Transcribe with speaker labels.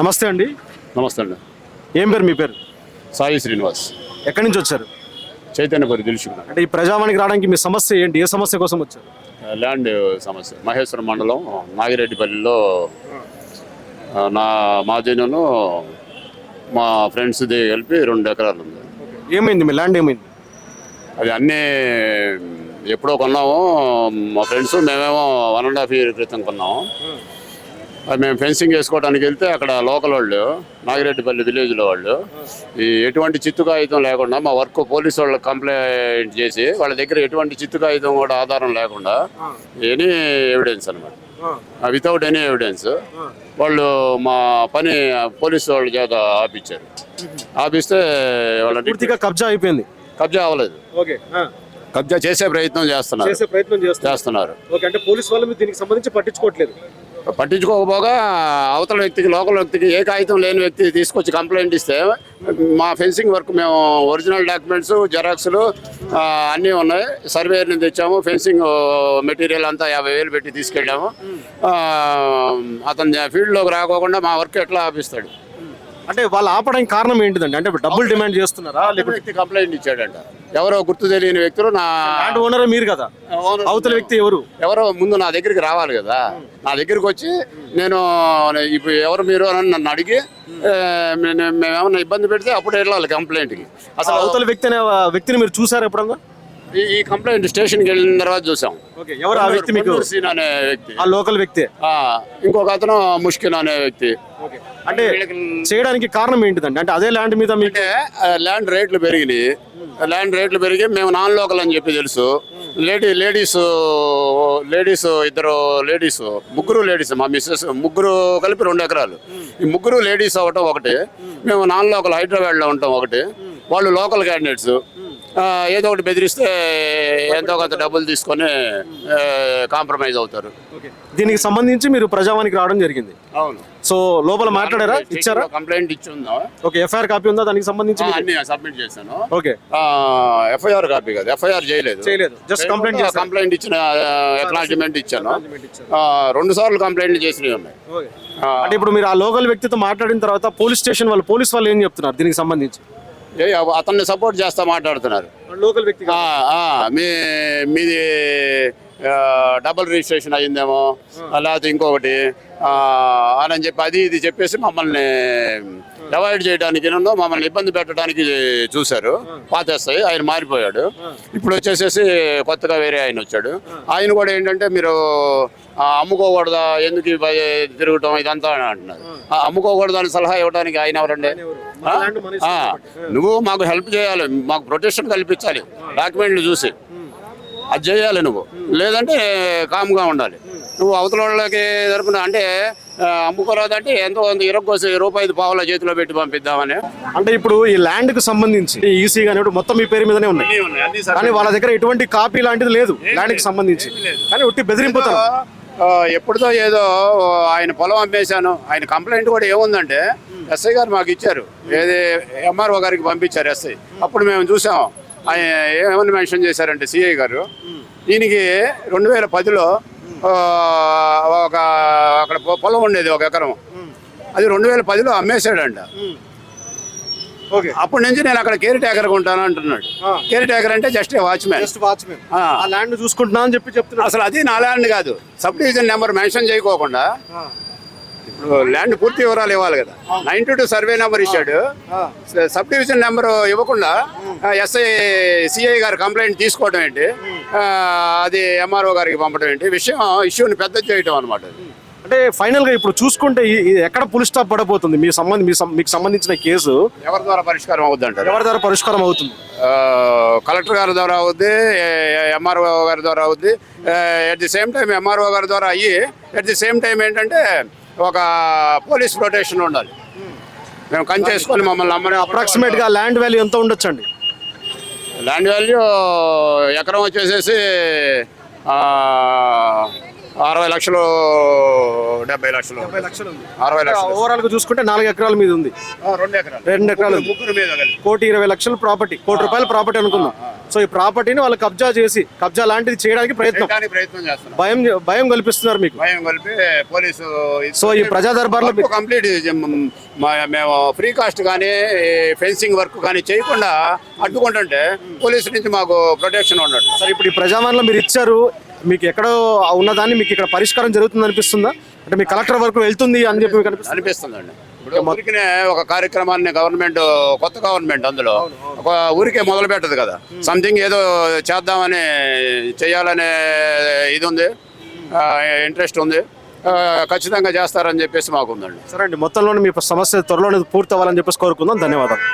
Speaker 1: నమస్తే అండి.
Speaker 2: నమస్తే అండి.
Speaker 1: ఏం పేరు మీ పేరు?
Speaker 2: సాయి శ్రీనివాస్.
Speaker 1: ఎక్కడి నుంచి వచ్చారు?
Speaker 2: చైతన్యపురి తెలుసుకున్నాను
Speaker 1: అంటే ఈ ప్రజావానికి రావడానికి మీ సమస్య ఏంటి? ఏ సమస్య కోసం వచ్చారు?
Speaker 2: ల్యాండ్ సమస్య. మహేశ్వరం మండలం నాగిరెడ్డిపల్లిలో నా మా జనును మా ఫ్రెండ్స్ది కలిపి రెండు ఎకరాలు ఉంది.
Speaker 1: ఏమైంది? మీ ల్యాండ్ ఏమైంది?
Speaker 2: అది అన్నీ ఎప్పుడో కొన్నాము. మా ఫ్రెండ్స్ మేమేమో వన్ అండ్ హాఫ్ ఇయర్ క్రితం కొన్నాము. మేము ఫెన్సింగ్ వేసుకోవడానికి వెళ్తే అక్కడ లోకల్ వాళ్ళు నాగిరెడ్డిపల్లి విలేజ్లో వాళ్ళు ఈ ఎటువంటి చిత్తు కాగితం లేకుండా మా వర్క్ పోలీసు వాళ్ళకి కంప్లైంట్ చేసి వాళ్ళ దగ్గర ఎటువంటి చిత్తు కాగితం కూడా ఆధారం లేకుండా ఎనీ ఎవిడెన్స్ అనమాట వితౌట్ ఎనీ ఎవిడెన్స్ వాళ్ళు మా పని పోలీసు వాళ్ళ చేత ఆపిచ్చారు. ఆపిస్తే వాళ్ళ
Speaker 1: పూర్తిగా కబ్జా అయిపోయింది?
Speaker 2: కబ్జా అవ్వలేదు.
Speaker 1: ఓకే.
Speaker 2: కబ్జా చేసే ప్రయత్నం చేస్తున్నారు.
Speaker 1: చేసే ప్రయత్నం చేస్తారు
Speaker 2: చేస్తున్నారు.
Speaker 1: ఓకే అంటే పోలీస్ వాళ్ళు దీనికి సంబంధించి పట్టించుకోవట్లేదు.
Speaker 2: పట్టించుకోకపోగా అవతల వ్యక్తికి లోకల్ వ్యక్తికి ఏ కాగితం లేని వ్యక్తి తీసుకొచ్చి కంప్లైంట్ ఇస్తే మా ఫెన్సింగ్ వర్క్ మేము ఒరిజినల్ డాక్యుమెంట్స్ జెరాక్స్లు అన్నీ ఉన్నాయి. సర్వేయర్ని తెచ్చాము. ఫెన్సింగ్ మెటీరియల్ అంతా యాభై వేలు పెట్టి తీసుకెళ్ళాము. అతను ఫీల్డ్లోకి రాకోకుండా మా వర్క్ ఎట్లా ఆపిస్తాడు?
Speaker 1: అంటే వాళ్ళు ఆపడానికి కారణం ఏంటిదండి? అంటే డబ్బులు డిమాండ్ చేస్తున్నారా?
Speaker 2: లేకపోతే వ్యక్తి కంప్లైంట్ ఇచ్చాడంట. ఎవరో గుర్తు తెలియని వ్యక్తులు నా
Speaker 1: ల్యాండ్ ఓనర్ మీరు కదా? అవతల వ్యక్తి ఎవరు?
Speaker 2: ఎవరో ముందు నా దగ్గరికి రావాలి కదా. నా దగ్గరికి వచ్చి నేను ఇప్పుడు ఎవరు మీరు అని నన్ను అడిగి నే- మేమేమన్నా ఇబ్బంది పెడితే అప్పుడు వెళ్ళాలి కంప్లైంట్కి
Speaker 1: అసలు అవతల వ్యక్తి అనే వ్యక్తిని మీరు చూసారు ఎప్పుడన్నా?
Speaker 2: ఈ కంప్లైంట్ స్టేషన్కి వెళ్ళిన తర్వాత చూసాం.
Speaker 1: ఓకే ఎవరు ఆ వ్యక్తి మీకు?
Speaker 2: సీన్ అనే వ్యక్తి.
Speaker 1: ఆ లోకల్ వ్యక్తి?
Speaker 2: ఆ, ఇంకొక అతను ముష్కిన్ అనే వ్యక్తి.
Speaker 1: అంటే చేయడానికి కారణం ఏంటిదండి? అంటే అదే ల్యాండ్ మీద మీకు
Speaker 2: అంటే ఆ, ల్యాండ్ రేట్లు పెరిగినాయి. ల్యాండ్ రేట్లు పెరిగి మేము నాన్ లోకల్ అని చెప్పి తెలుసు. లేడీ లేడీస్ లేడీస్ ఇద్దరు లేడీస్ ముగ్గురు లేడీస్ మా మిస్సెస్ ముగ్గురు కలిపి రెండు ఎకరాలు. ఈ ముగ్గురు లేడీస్ అవ్వటం ఒకటి. మేము నాన్ లోకల్ హైదరాబాద్లో ఉంటాం ఒకటి. వాళ్ళు లోకల్ క్యాండిడేట్స్ ఏదో ఒకటి బెదిరిస్తే ఎంతో కొంత డబ్బులు తీసుకొని కాంప్రమైజ్ అవుతారు.
Speaker 1: దీనికి సంబంధించి మీరు ప్రజావానికి రావడం జరిగింది.
Speaker 2: అవును.
Speaker 1: సో లోపల మాట్లాడారా? ఇచ్చారా?
Speaker 2: కంప్లైంట్ ఇచ్చి ఉందా
Speaker 1: ఓకే ఎఫ్ఐఆర్ కాపీ ఉందా? దానికి సంబంధించి
Speaker 2: అన్ని సబ్మిట్ చేశాను.
Speaker 1: ఓకే.
Speaker 2: ఎఫ్ఐఆర్ కాపీ కాదు. ఎఫ్ఐఆర్ చేయలేదు.
Speaker 1: చేయలేదు. జస్ట్ కంప్లైంట్
Speaker 2: కంప్లైంట్ ఇచ్చిన అక్నాలజ్మెంట్ ఇచ్చాను. ఆ, రెండు సార్లు కంప్లైంట్ చేసినవి ఉన్నాయి.
Speaker 1: అంటే ఇప్పుడు మీరు ఆ లోకల్ వ్యక్తితో మాట్లాడిన తర్వాత పోలీస్ స్టేషన్ వాళ్ళు పోలీస్ వాళ్ళు ఏం చెప్తున్నారు దీనికి సంబంధించి?
Speaker 2: అతన్ని సపోర్ట్ చేస్తా మాట్లాడుతున్నారు.
Speaker 1: లోకల్ వ్యక్తి
Speaker 2: మీ మీది డబుల్ రిజిస్ట్రేషన్ అయ్యిందేమో లేకపోతే ఇంకొకటి అని చెప్పి అది ఇది చెప్పేసి మమ్మల్ని అవాయిడ్ చేయడానికి మమ్మల్ని ఇబ్బంది పెట్టడానికి చూశారు. పాతేస్తాయి. ఆయన మారిపోయాడు. ఇప్పుడు వచ్చేసేసి కొత్తగా వేరే ఆయన వచ్చాడు. ఆయన కూడా ఏంటంటే మీరు అమ్ముకోకూడదా? ఎందుకు తిరగటం? ఇదంతా అని అంటున్నారు. ఆ, అమ్ముకోకూడదు అని సలహా ఇవ్వడానికి ఆయన ఎవరండి? నువ్వు మాకు హెల్ప్ చేయాలి. మాకు ప్రొటెక్షన్ కల్పించాలి. డాక్యుమెంట్లు చూసి. అది చేయాలి నువ్వు. లేదంటే కామ్గా ఉండాలి. నువ్వు అవతల వాళ్ళకి తరపున అంటే ఆ, అమ్ముకోరాదంటే ఎంతో కొంత ఇరగోసి రూపాయి పావుల చేతిలో పెట్టి పంపిద్దామని.
Speaker 1: అంటే ఇప్పుడు ఈ ల్యాండ్కు సంబంధించి ఈసీ కానీ మొత్తం మీ పేరు మీదనే ఉన్నాయి. కానీ వాళ్ళ దగ్గర ఎటువంటి కాపీ లాంటిది లేదు ల్యాండ్కి సంబంధించి. కానీ ఒట్టి బెదిరింపుతారు.
Speaker 2: ఎప్పుడుదో ఏదో ఆయన పొలం అమ్మేశాను. ఆయన కంప్లైంట్ కూడా ఏముందంటే ఎస్ఐ గారు మాకు ఇచ్చారు. ఏది ఎంఆర్ఓ గారికి పంపించారు ఎస్ఐ. అప్పుడు మేము చూసాం. ఆయన ఏమని మెన్షన్ చేశారంటే సిఐ గారు. ఈయనకి రెండు వేల పదిలో ఒక అక్కడ పొలం ఉండేది ఒక ఎకరం. అది రెండు వేల పదిలో అమ్మేశాడంట.
Speaker 1: ఓకే.
Speaker 2: అప్పటి నుంచి నేను అక్కడ కేర్ టేకర్గా ఉంటాను అంటున్నాడు. కేర్ టేకర్ అంటే జస్ట్
Speaker 1: వాచ్మెన్ ఆ. ల్యాండ్ చూసుకుంటున్నా అని చెప్పి చెప్తున్నా
Speaker 2: అసలు అది నా ల్యాండ్ కాదు. సబ్ డివిజన్ నెంబర్ మెన్షన్ చేయకోకుండా ఇప్పుడు ల్యాండ్ పూర్తి వివరాలు ఇవ్వాలి కదా. నైన్టీ టూ సర్వే నెంబర్ ఇచ్చాడు. సబ్ డివిజన్ నెంబర్ ఇవ్వకుండా ఎస్ఐ సిఐ గారు కంప్లైంట్ తీసుకోవడం ఏంటి? అది ఎంఆర్ఓ గారికి పంపడం ఏంటి? విషయం ఇష్యూని పెద్ద చేయటం అనమాట
Speaker 1: అంటే ఫైనల్గా ఇప్పుడు చూసుకుంటే ఎక్కడ పులి స్టాప్ పడబోతుంది? మీ సంబంధి మీకు సంబంధించిన కేసు
Speaker 2: ఎవరి ద్వారా పరిష్కారం అవుద్ది అంటారు
Speaker 1: ఎవరి ద్వారా పరిష్కారం అవుతుంది?
Speaker 2: కలెక్టర్ గారి ద్వారా అవుద్ది ఎంఆర్ఓ గారి ద్వారా అవుద్ది. At the same time MRO గారి ద్వారా అయ్యి ఎట్ ది సేమ్ టైం ఏంటంటే ఒక పోలీస్ ప్రొటెక్షన్ ఉండాలి. మేము కంచేసుకొని మమ్మల్ని అమ్మని
Speaker 1: అప్రాక్సిమేట్గా ల్యాండ్ వాల్యూ ఎంత ఉండొచ్చండి?
Speaker 2: ల్యాండ్ వాల్యూ ఎకరం వచ్చేసేసి అరవై లక్షలు డెబ్బై లక్షలు. అరవై లక్షలు.
Speaker 1: ఓవరాల్గా చూసుకుంటే నాలుగు ఎకరాల మీద ఉంది.
Speaker 2: రెండు ఎకరాలు.
Speaker 1: రెండు ఎకరాలు. ఉంది.
Speaker 2: ముగ్గురు మీద కలిపి.
Speaker 1: కోటి ఇరవై లక్షల ప్రాపర్టీ. కోటి రూపాయల ప్రాపర్టీ అనుకుందాం. సో ఈ ప్రాపర్టీని వాళ్ళు కబ్జా చేసి కబ్జా లాంటిది చేయడానికి ప్రయత్నం.
Speaker 2: ప్రయత్నం
Speaker 1: భయం భయం కల్పిస్తున్నారు మీకు.
Speaker 2: భయం కలిపి పోలీసు
Speaker 1: సో ఈ ప్రజా దర్బార్లో
Speaker 2: కంప్లీట్ మేము ఫ్రీ కాస్ట్ కానీ ఫెన్సింగ్ వర్క్ కానీ చేయకుండా అడ్డుకుంటుంటే పోలీసు నుంచి మాకు ప్రొటెక్షన్ ఉన్నట్టు.
Speaker 1: సరే ఇప్పుడు ఈ ప్రజావాణిలో మీరు ఇచ్చారు. మీకు ఎక్కడో ఉన్నదాన్ని మీకు ఇక్కడ పరిష్కారం జరుగుతుంది అనిపిస్తుందా? అంటే మీ కలెక్టర్ వరకు వెళ్తుంది అని చెప్పి మీకు అనిపిస్తుంది?
Speaker 2: అనిపిస్తుందండి. ఇప్పుడు ఊరికినే ఒక కార్యక్రమాన్ని గవర్నమెంట్ కొత్త గవర్నమెంట్ అందులో. ఒక ఊరికే మొదలు పెట్టదు కదా సంథింగ్ ఏదో చేద్దామని చేయాలనే ఇది ఉంది. ఇంట్రెస్ట్ ఉంది. ఖచ్చితంగా చేస్తారని చెప్పేసి మాకు ఉందండి
Speaker 1: సరే అండి మొత్తంలోనే మీ సమస్య త్వరలోనే పూర్తి అవ్వాలని చెప్పేసి కోరుకుందాం. ధన్యవాదాలు.